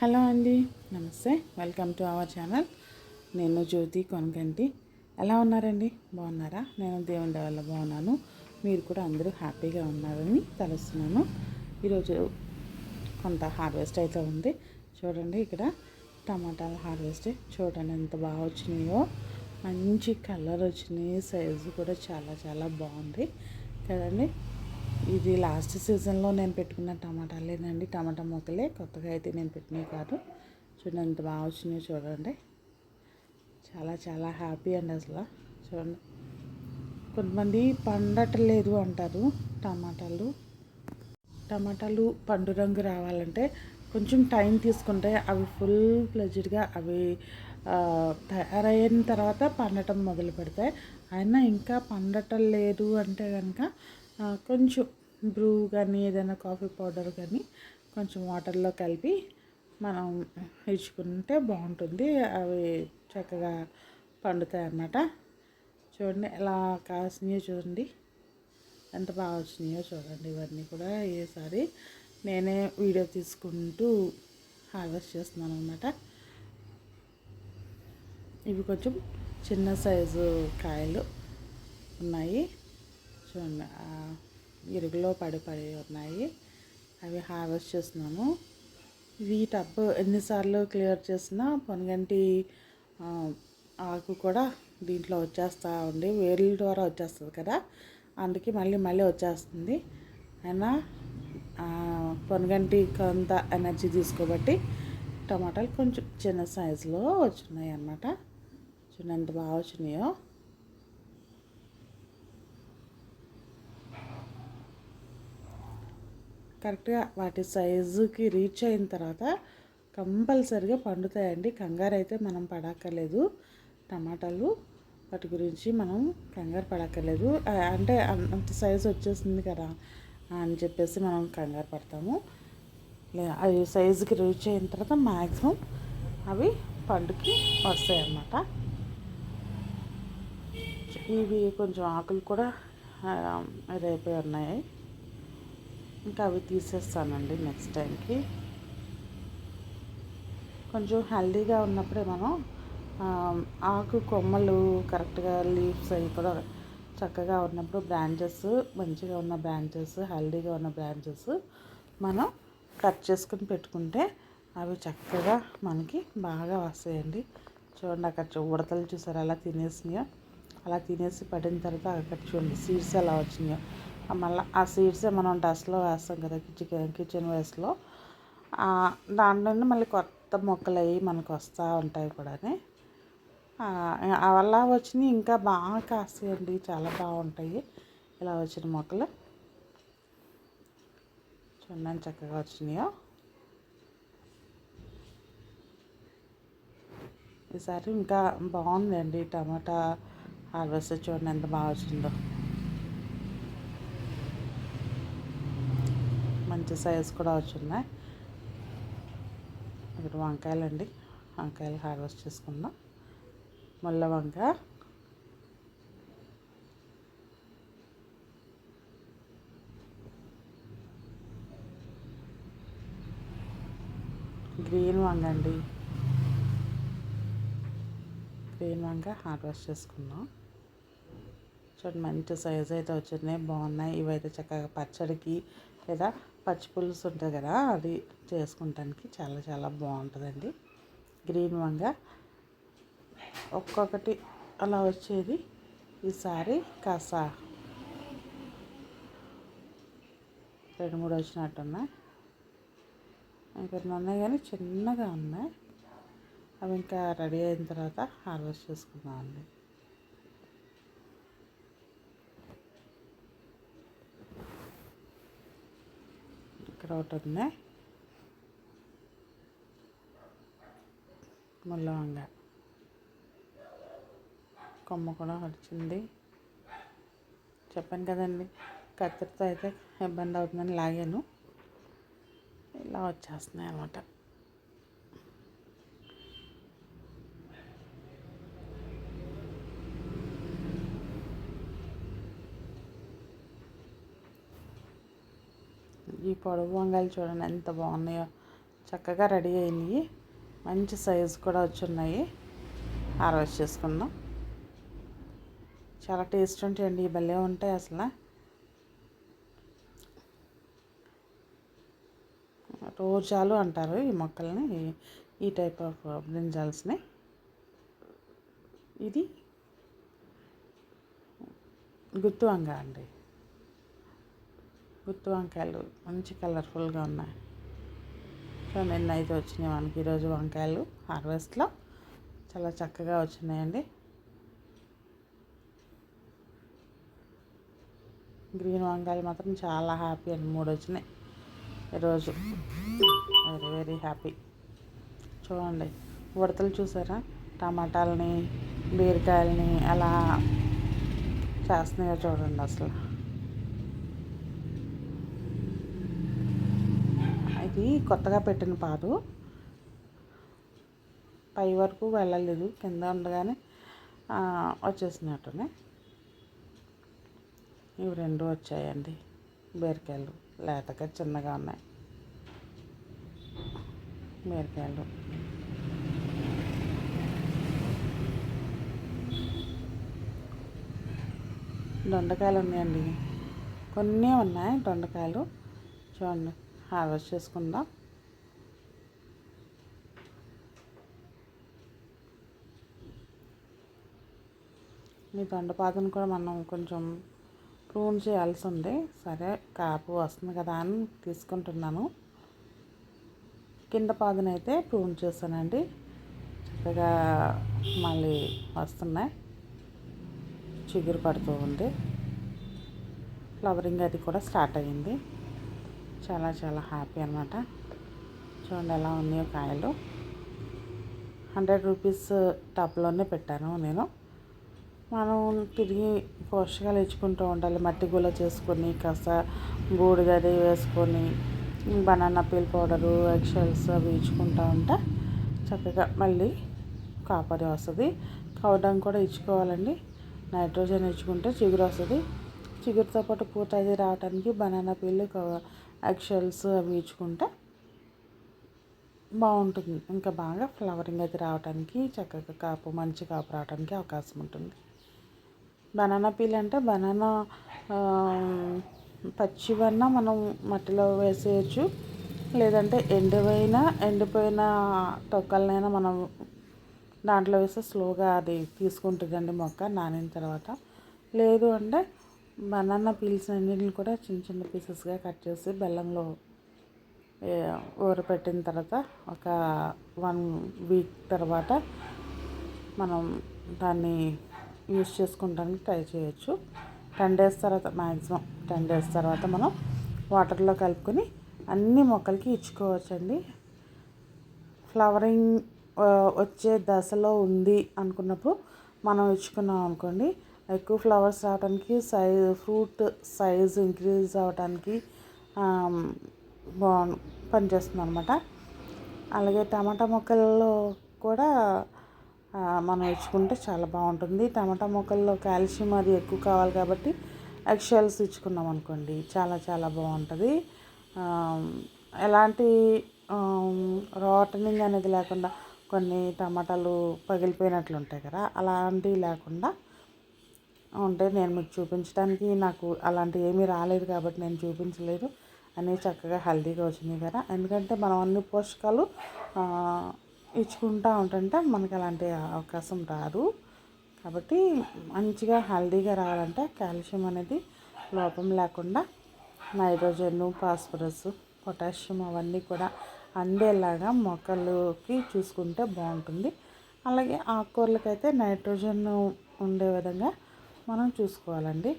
Hello అండి నమస్తే. Welcome to our channel నేను జ్యోతి కొనకంటి ఎలా ఉన్నారండి? బాగున్నారా? నేను దేవుని వల్ల బాగున్నాను. మీరు కూడా అందరూ హ్యాపీగా ఉన్నారని తలుస్తున్నాను. ఈరోజు కొంత హార్వెస్ట్ అయితే ఉంది. చూడండి ఇక్కడ టమాటాల హార్వెస్ట్. చూడండి ఎంత బాగా వచ్చినాయో. మంచి కలర్ వచ్చినాయి. సైజు కూడా చాలా చాలా బాగుంది. కదండి ఇది లాస్ట్ సీజన్లో నేను పెట్టుకున్న టమాటాలేనండి టమాటా మొక్కలే కొత్తగా అయితే నేను పెట్టినవి కాదు. చూడండి ఎంత బాగా వచ్చినాయో చూడండి. చాలా చాలా హ్యాపీ అండి అసలు. చూడండి. కొంతమంది పండటలేదు అంటారు టమాటాలు. టమాటాలు పండు రంగు రావాలంటే కొంచెం టైం తీసుకుంటే అవి ఫుల్ ప్లెజ్డ్గా అవి తయారైన తర్వాత పండటం మొదలు పెడతాయి. అయినా ఇంకా పండటం లేదు అంటే కనుక కొంచెం బ్రూ కానీ ఏదైనా కాఫీ పౌడర్ కానీ కొంచెం వాటర్లో కలిపి మనం ఇచ్చుకుంటే బాగుంటుంది. అవి చక్కగా పండుతాయి అన్నమాట చూడండి ఎలా కాసినాయో చూడండి. ఎంత బాగా వచ్చినాయో చూడండి. ఇవన్నీ కూడా ఈసారి నేనే వీడియో తీసుకుంటూ హార్వెస్ట్ చేస్తున్నాను అనమాట ఇవి కొంచెం చిన్న సైజు కాయలు ఉన్నాయి. ఇరుగులో పడి పడి ఉన్నాయి. అవి హార్వెస్ట్ చేస్తున్నాము ఇవి టబ్ ఎన్నిసార్లు క్లియర్ చేసినా పొనగంటి ఆకు కూడా దీంట్లో వచ్చేస్తూ ఉండి వేర్ల ద్వారా వచ్చేస్తుంది కదా అందుకే మళ్ళీ మళ్ళీ వచ్చేస్తుంది. అయినా పొనగంటి కొంత ఎనర్జీ తీసుకోబట్టి టమాటాలు కొంచెం చిన్న సైజులో వచ్చినాయి అన్నమాట చూడండి ఎంత బాగా వచ్చినాయో. కరెక్ట్గా వాటి సైజుకి రీచ్ అయిన తర్వాత కంపల్సరిగా పండుతాయండి. కంగారు అయితే మనం పడక్కర్లేదు. టమాటాలు వాటి గురించి మనం కంగారు పడక్కర్లేదు. అంటే అంత సైజు వచ్చేసింది కదా అని చెప్పేసి మనం కంగారు పడతాము. అవి సైజుకి రీచ్ అయిన తర్వాత మ్యాక్సిమం అవి పండుకి వస్తాయి అన్నమాట ఇవి కొంచెం ఆకులు కూడా ఆ, రేపే ఉన్నాయి. ఇంకా అవి తీసేస్తానండి నెక్స్ట్ టైంకి కొంచెం హెల్దీగా ఉన్నప్పుడే మనం ఆకు కొమ్మలు కరెక్ట్గా లీవ్స్ అవి కూడా చక్కగా ఉన్నప్పుడు బ్రాంచెస్ మంచిగా ఉన్న బ్రాంచెస్ హెల్దీగా ఉన్న బ్రాంచెస్ మనం కట్ చేసుకుని పెట్టుకుంటే అవి చక్కగా మనకి బాగా వస్తాయండి. చూడండి అక్కడ ఉడతలు చూసారు? అలా తినేసినాయో? అలా తినేసి పడిన తర్వాత అక్కడ చూడండి సీడ్స్ ఎలా వచ్చినాయో? మళ్ళీ ఆ సీడ్సే మనం డస్ట్లో వేస్తాం కదా కిచెన్ కిచెన్ వేస్ట్లో. దాంట్లో మళ్ళీ కొత్త మొక్కలు అవి మనకు వస్తూ ఉంటాయి కూడా అలా వచ్చినాయి ఇంకా బాగా కాస్తాయండి చాలా బాగుంటాయి ఇలా వచ్చిన మొక్కలు. చూడండి చక్కగా వచ్చినాయో. ఈసారి ఇంకా బాగుందండి టమాటా హార్వెస్ట్ చూడండి ఎంత బాగా వచ్చిందో. మంచి సైజ్ కూడా వచ్చినాయి ఇక్కడ వంకాయలు అండి వంకాయలు హార్వెస్ట్ చేసుకుందాం. ముళ్ళ వంకాయ. గ్రీన్ వంగ అండి. గ్రీన్ వంగ హార్వెస్ట్ చేసుకున్నాం చూడండి మంచి సైజ్ అయితే వచ్చినాయి బాగున్నాయి. ఇవైతే చక్కగా పచ్చడికి లేదా పచ్చిపులుసు ఉంటుంది కదా అది చేసుకుంటానికి చాలా చాలా బాగుంటుందండి. గ్రీన్ వంగ. ఒక్కొక్కటి అలా వచ్చేది. ఈసారి కాస్త రెండు మూడు వచ్చినట్టున్నాయి ఇంకా ఉన్నాయి కానీ చిన్నగా ఉన్నాయి. అవి ఇంకా రెడీ అయిన తర్వాత హార్వెస్ట్ చేసుకుందామండి. ఇక్కడ ఒకటి ఉంది. ముల్లవంగ కొమ్మ కూడా వచ్చింది. చెప్పాను కదండి కత్తిరితో అయితే ఇబ్బంది అవుతుందని లాగాను. ఇలా వచ్చేస్తున్నాయి అన్నమాట ఈ పొడవు వంగాయలు చూడండి ఎంత బాగున్నాయో. చక్కగా రెడీ అయినాయి. మంచి సైజు కూడా వచ్చున్నాయి. హార్వెస్ట్ చేసుకుందాం. చాలా టేస్ట్ ఉంటాయండి భలే ఉంటాయి అసలు. రోజాలు అంటారు ఈ మొక్కల్ని ఈ టైప్ ఆఫ్ బ్రింజాల్స్ని. ఇది గుత్తి వంకాయ అండి. గుత్తి వంకాయలు మంచి కలర్ఫుల్గా ఉన్నాయి. సో నిన్న అయితే వచ్చినాయి మనకి. ఈరోజు వంకాయలు హార్వెస్ట్లో చాలా చక్కగా వచ్చినాయండి. గ్రీన్ వంకాయలు మాత్రం చాలా హ్యాపీ అండి. మూడు వచ్చినాయి ఈరోజు. వెరీ వెరీ హ్యాపీ చూడండి ఉడతలు చూసారా? టమాటాలని బీరకాయలని అలా చేస్తున్నాయో చూడండి అసలు. ఇది కొత్తగా పెట్టిన పాదు. పై వరకు వెళ్ళలేదు కింద ఉండగానే వచ్చేసినట్టునే ఇవి రెండు వచ్చాయండి బీరకాయలు. లేతగా చిన్నగా ఉన్నాయి. బీరకాయలు. దొండకాయలు ఉన్నాయండి. కొన్ని ఉన్నాయి దొండకాయలు. చూడండి. హార్వెస్ట్ చేసుకుందాం. ఈ దొండపాతను కూడా మనం కొంచెం ప్రూన్ చేయాల్సి ఉంది. సరే కాపు వస్తుంది కదా అని తీసుకుంటున్నాను. కింద పాదునైతే ప్రూన్ చేస్తానండి చక్కగా మళ్ళీ వస్తున్నాయి. చిగురు పడుతూ ఉంది. ఫ్లవరింగ్ అది కూడా స్టార్ట్ అయ్యింది. చాలా చాలా హ్యాపీ అనమాట చూడండి ఎలా ఉన్నాయో కాయలు. హండ్రెడ్ రూపీస్ టబ్లోనే పెట్టాను నేను. మనం తిరిగి పోషకాలు ఇచ్చుకుంటూ ఉండాలి. మట్టి గుల చేసుకొని కాస్త బూడిదది వేసుకొని బనానా పీల్ పౌడరు ఎగ్షెల్స్ అవి ఇచ్చుకుంటూ ఉంటే చక్కగా మళ్ళీ కాపరి వస్తుంది. కవడం కూడా ఇచ్చుకోవాలండి. నైట్రోజన్ ఇచ్చుకుంటే చిగురు వస్తుంది. చిగురుతో పాటు పూత అది రావడానికి బనానా పీల్ ఎగ్షెల్స్ అవి ఇచ్చుకుంటే బాగుంటుంది. ఇంకా బాగా ఫ్లవరింగ్ అది రావడానికి చక్కగా కాపు మంచి కాపు రావడానికి అవకాశం ఉంటుంది. బనానా పీల్ అంటే బనానా పచ్చివన్నా మనం మట్టిలో వేసేయచ్చు. లేదంటే ఎండిపోయిన ఎండిపోయిన తొక్కలనైనా మనం దాంట్లో వేస్తే స్లోగా అది తీసుకుంటుందండి మొక్క నానిన తర్వాత. లేదు అంటే బనానా పీల్స్ అన్నింటిని కూడా చిన్న చిన్న పీసెస్గా కట్ చేసి బెల్లంలో ఊరపెట్టిన తర్వాత ఒక వన్ వీక్ తర్వాత మనం దాన్ని యూస్ చేసుకుంటానికి ట్రై చేయొచ్చు. టెన్ డేస్ తర్వాత మ్యాక్సిమం టెన్ డేస్ తర్వాత మనం వాటర్లో కలుపుకొని అన్ని మొక్కలకి ఇచ్చుకోవచ్చండి. ఫ్లవరింగ్ వచ్చే దశలో ఉంది అనుకున్నప్పుడు మనం ఇచ్చుకున్నాం అనుకోండి ఎక్కువ ఫ్లవర్స్ రావడానికి సైజ్ ఫ్రూట్ సైజ్ ఇంక్రీజ్ అవ్వడానికి బాగు పనిచేస్తుంది అనమాట అలాగే టమాటా మొక్కల్లో కూడా మనం ఇచ్చుకుంటే చాలా బాగుంటుంది. టమాటా మొక్కల్లో కాల్షియం అది ఎక్కువ కావాలి కాబట్టి ఎగ్షెల్స్ ఇచ్చుకున్నాం అనుకోండి చాలా చాలా బాగుంటుంది. ఎలాంటి రోటనింగ్ అనేది లేకుండా కొన్ని టమాటాలు పగిలిపోయినట్లు ఉంటాయి కదా అలాంటివి లేకుండా ఉంటే నేను మీకు చూపించడానికి నాకు అలాంటివి ఏమీ రాలేదు కాబట్టి నేను చూపించలేదు. అన్నీ చక్కగా హెల్తీగా వచ్చినాయి కదా. ఎందుకంటే మనం అన్ని పోషకాలు ఇచ్చుకుంటూ ఉంటుంటే మనకి అలాంటి అవకాశం రాదు. కాబట్టి మంచిగా హెల్తీగా రావాలంటే కాల్షియం అనేది లోపం లేకుండా నైట్రోజన్ ఫాస్ఫరస్ పొటాషియం అవన్నీ కూడా అందేలాగా మొక్కలకి చూసుకుంటే బాగుంటుంది. అలాగే ఆకుకూరలకైతే నైట్రోజన్ ఉండే విధంగా మనం చూసుకోవాలండి.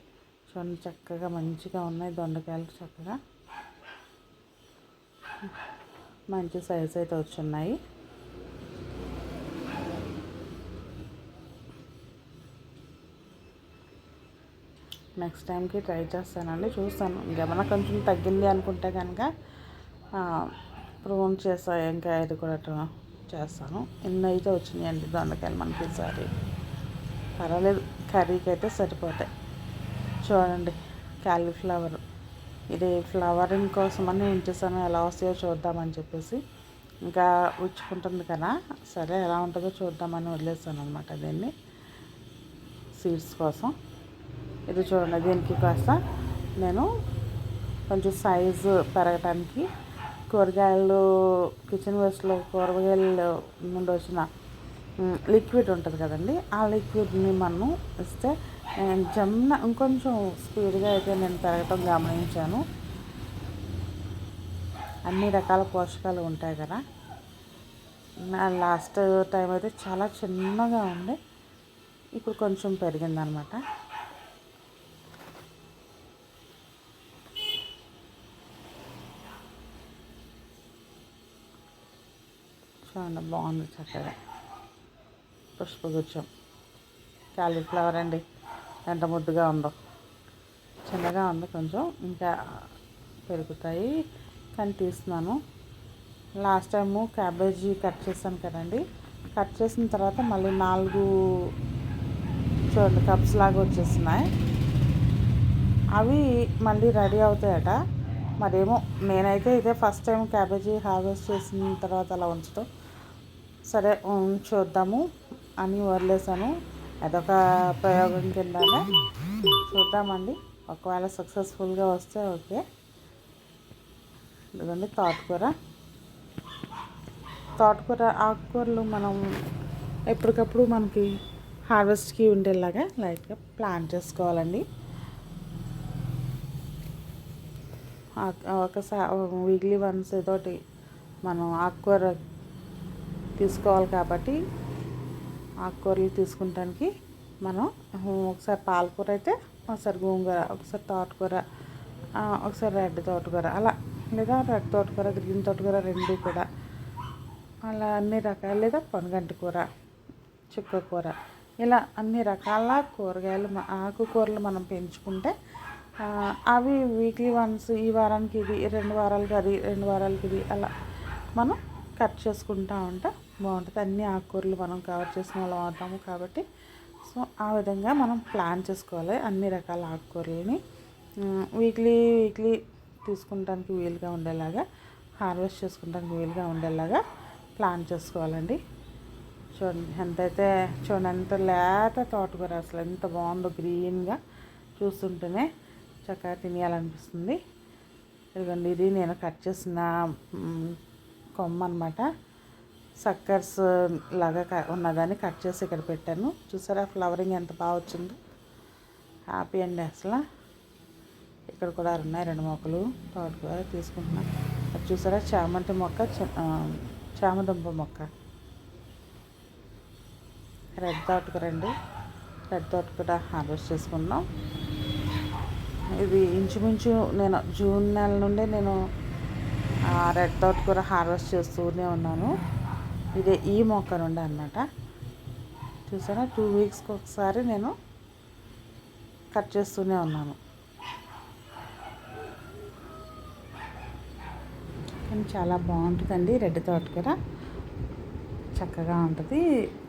చూడండి చక్కగా మంచిగా ఉన్నాయి. దొండకాయలు చక్కగా. మంచి సైజ్ అయితే వచ్చున్నాయి. నెక్స్ట్ టైంకి ట్రై చేస్తానండి. చూస్తాను. ఇంకేమైనా కొంచెం తగ్గింది అనుకుంటే కనుక ప్రూన్ చేస్తా ఇంకా ఇది కూడా చేస్తాను. ఎన్నైతే అయితే వచ్చినాయండి దొండకాయలు మనకి ఈసారి పర్వాలేదు. కర్రీకి అయితే సరిపోతాయి. చూడండి క్యాలీఫ్లవర్ ఇది ఫ్లవరింగ్ కోసం అని ఉంచేసాను ఎలా వస్తాయో చూద్దామని చెప్పేసి ఇంకా ఉచ్చుకుంటుంది కదా. సరే ఎలా ఉంటుందో చూద్దామని వదిలేసాను అనమాట దీన్ని. సీడ్స్ కోసం. ఇది చూడండి దీనికి కాస్త నేను కొంచెం సైజు పెరగటానికి కూరగాయలు కిచెన్ వేస్ట్లో కూరగాయలు నుండి వచ్చిన లిక్విడ్ ఉంటుంది కదండి. ఆ లిక్విడ్ని మనం ఇస్తే నేను జమ్న ఇంకొంచెం స్పీడ్గా అయితే నేను పెరగటం గమనించాను. అన్ని రకాల పోషకాలు ఉంటాయి కదా. నా లాస్ట్ టైం అయితే చాలా చిన్నగా ఉంది. ఇప్పుడు కొంచెం పెరిగిందనమాట. చూడండి బాగుంది చక్కగా. పుష్పగుచ్చం. క్యాలీఫ్లవర్ అండి. ఎంత ముద్దుగా ఉందో. చిన్నగా ఉంది కొంచెం ఇంకా పెరుగుతాయి. కానీ తీస్తున్నాను. లాస్ట్ టైము క్యాబేజీ కట్ చేశాను కదండి. కట్ చేసిన తర్వాత మళ్ళీ నాలుగు చూడండి కప్స్ లాగా వచ్చేస్తున్నాయి. అవి మళ్ళీ రెడీ అవుతాయట. మరేమో నేనైతే ఇదే ఫస్ట్ టైం క్యాబేజీ హార్వెస్ట్ చేసిన తర్వాత అలా ఉంచడం. సరే చూద్దాము. అని వదిలేసాను. అదొక ప్రయోగం కింద చూద్దామండి. ఒకవేళ సక్సెస్ఫుల్గా వస్తే ఓకే. ఇదండి తోటకూర. తోటకూర ఆకుకూరలు మనం ఎప్పటికప్పుడు మనకి హార్వెస్ట్కి ఉండేలాగా లైట్గా ప్లాన్ చేసుకోవాలండి. ఒకసారి వీక్లీ వన్స్ ఏదోటి మనం ఆకుకూర తీసుకోవాలి కాబట్టి ఆకుకూరలు తీసుకుంటానికి మనం ఒకసారి పాలకూర అయితే ఒకసారి గోంగూర ఒకసారి తోటకూర ఒకసారి రెడ్ తోటకూర అలా. లేదా రెడ్ తోటకూర గ్రీన్ తోటకూర రెండు కూడా. అలా అన్ని రకాలు లేదా పొనగంటి కూర చుక్క కూర. ఇలా అన్ని రకాల కూరగాయలు ఆకుకూరలు మనం పెంచుకుంటే అవి వీక్లీ వన్స్ ఈ వారానికి ఇది రెండు వారాలకి అది రెండు వారాలకి ఇది అలా మనం కట్ చేసుకుంటా ఉంటాం. బాగుంటుంది. అన్ని ఆకుకూరలు మనం కవర్ చేసిన వాళ్ళు వాడతాము కాబట్టి. సో ఆ విధంగా మనం ప్లాన్ చేసుకోవాలి అన్ని రకాల ఆకుకూరలని. వీక్లీ వీక్లీ తీసుకుంటానికి వీలుగా ఉండేలాగా హార్వెస్ట్ చేసుకుంటానికి వీలుగా ఉండేలాగా ప్లాన్ చేసుకోవాలండి. చూడండి ఎంతైతే చూడండి ఎంత లేత తోటకూర అసలు ఎంత బాగుందో గ్రీన్గా చూస్తుంటేనే చక్కగా తినేయాలనిపిస్తుంది. ఇదిగోండి ఇది నేను కట్ చేసిన కొమ్మ అనమాట సక్కర్స్ లాగా ఉన్నదాన్ని కట్ చేసి ఇక్కడ పెట్టాను. చూసారా ఫ్లవరింగ్ ఎంత బాగా వచ్చిందో. హ్యాపీ అండి అసలు. ఇక్కడ కూడా ఉన్నాయి రెండు మొక్కలు. తోటకూర తీసుకుంటున్నాను అది చూసారా చామంతి మొక్క చామదుంప మొక్క. రెడ్ తోటకూర అండి. రెడ్ తోటకూర హార్వెస్ట్ చేసుకున్నాం ఇది ఇంచుమించు నేను జూన్ నెల నుండి నేను రెడ్ తోటకూర హార్వెస్ట్ చేస్తూనే ఉన్నాను. ఇదే ఈ మొక్క నుండి అనమాట చూసారా? టూ వీక్స్కి ఒకసారి నేను కట్ చేస్తూనే ఉన్నాను. కానీ చాలా బాగుంటుందండి రెడ్ తోటకూర చక్కగా ఉంటుంది.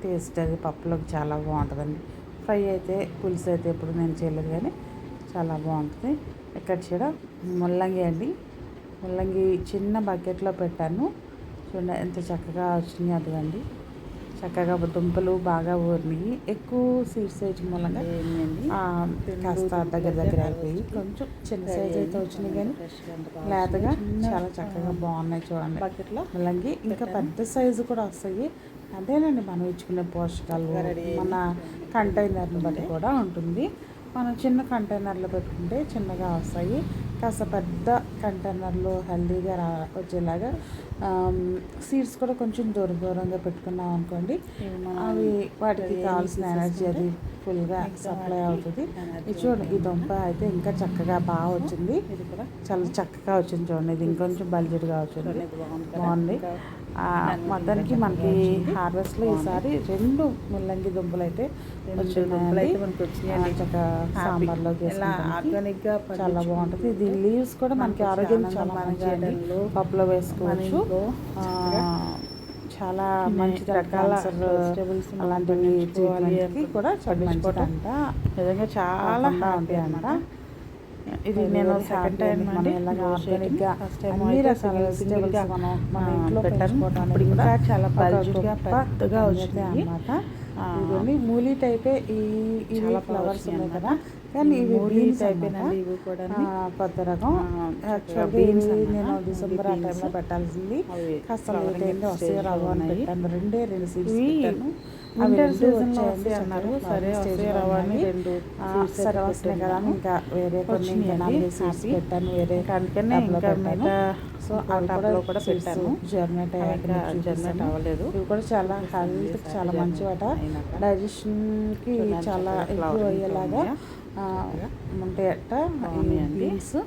టేస్ట్ అది పప్పులోకి చాలా బాగుంటుందండి. ఫ్రై అయితే పులుసు అయితే ఎప్పుడు నేను చేయలేదు కానీ చాలా బాగుంటుంది. ఇక్కడ చూడ ముల్లంగి అండి. ముల్లంగి చిన్న బకెట్లో పెట్టాను. చూడండి ఎంత చక్కగా వచ్చినాయి అదిగండి. చక్కగా దుంపలు బాగా ఊరినాయి. ఎక్కువ సీడ్స్ వేయటం మూలంగా కాస్త దగ్గర దగ్గర అయిపోయి కొంచెం చిన్న సైజ్ అయితే వచ్చినాయి కానీ లేతగా చాలా చక్కగా బాగున్నాయి చూడండి. బకెట్లో ముల్లంగి ఇంకా పెద్ద సైజు కూడా వస్తాయి. అదేనండి మనం ఇచ్చుకునే పోషకాలు మన కంటైనర్ని బట్టి కూడా ఉంటుంది. మనం చిన్న కంటైనర్లో పెట్టుకుంటే చిన్నగా వస్తాయి. కాస్త పెద్ద కంటైనర్లో హెల్దీగా రా వచ్చేలాగా సీడ్స్ కూడా కొంచెం దూరం దూరంగా పెట్టుకున్నాం అనుకోండి అవి వాటికి కావాల్సిన ఎనర్జీ అది ఫుల్గా సప్లై అవుతుంది. ఇది చూడండి ఈ దుంప అయితే ఇంకా చక్కగా బాగా వచ్చింది. చాలా చక్కగా వచ్చింది చూడండి. ఇది ఇంకొంచెం బల్జెడ్గా వచ్చింది. బాగుంది మొత్తానికి మనకి హార్వెస్ట్లో ఈసారి రెండు ముల్లంగి దుంపలు అయితే వచ్చినాయి చక్కగా సాంబార్లో ఆర్గానిక్గా చాలా బాగుంటుంది. ఇది లీవ్స్ కూడా మనకి ఆరోగ్యం చాలా మంచిది పప్పులో వేసుకోవచ్చు. చాలా మంచి రకాల వెజిటేబుల్స్ అలాంటివి ట్రీట్మెంట్కి కూడా చదివించుకోవటంట నిజంగా చాలా బాగుంటాయి అన్నమాట. ఇది నేను సెకండ్ టైం అండి. ఆర్గానిక్గా ఫస్ట్ టైం అన్ని రకాల వెజిటేబుల్స్ మనం మన ఇంట్లో ఇంకా కూడా చాలా బల్జ్గా పెద్దగా వచ్చింది. అన్నమాట. ఆ, ఇవన్నీ మూలీ టైపే ఈ చాలా ఫ్లవర్స్ ఉన్నాయి. కదా. కానీ ఇవి బీన్స్ ఇవి కూడా కొత్త రకం యాక్చువల్గా ఇవి. నేను డిసెంబర్ ఆ. టైంలో పెట్టాల్సింది కాస్త లేట్ అయింది వస్తే stage లో రావు అని. పెట్టాను రెండే రెండు సీడ్స్ పెట్టాను వస్తాయి అన్నారు. సరే flowering వస్తాయి stage లో రావు అని ఉన్నాయి. రెండు సరే వస్తున్నాయి కదా. ఇంకా వేరే కొన్ని నాలుగు సీడ్స్. పెట్టాను వేరే అందుకనే ఇంకా. మిగతా సో టబ్లో కూడా పెట్టాను. జర్నేట్ అయ్యాక జర్నేట్. అవ్వలేదు. ఇవి కూడా చాలా ఈసారి చాలా మంచివట. డైజెషన్కి చూడండి చాలా flowering అయ్యేలాగా ఉంటాయట. బీన్స్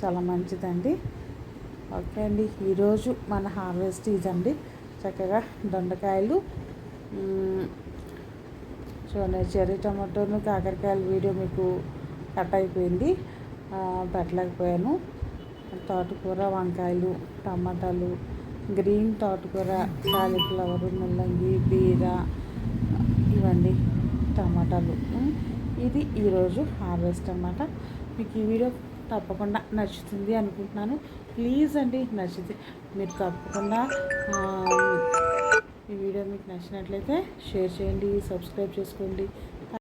చాలా మంచిదండి. ఓకే అండి ఈరోజు మన హార్వెస్ట్ ఇదండి. చక్కగా దొండకాయలు చూడండి చెర్రీ టమాటోను కాకరకాయల వీడియో మీకు కట్ అయిపోయింది. పెట్టలేకపోయాను. తోటకూర వంకాయలు టమాటాలు గ్రీన్ తోటకూర కాలీఫ్లవర్ ముల్లంగి బీర ఇవండి టమాటాలు. ఇది ఈరోజు హార్వెస్ట్ అన్నమాట. మీకు ఈ వీడియో తప్పకుండా నచ్చుతుంది అనుకుంటున్నాను. ప్లీజ్ అండి నచ్చితే మీరు తప్పకుండా ఈ వీడియో మీకు నచ్చినట్లయితే షేర్ చేయండి సబ్స్క్రైబ్ చేసుకోండి.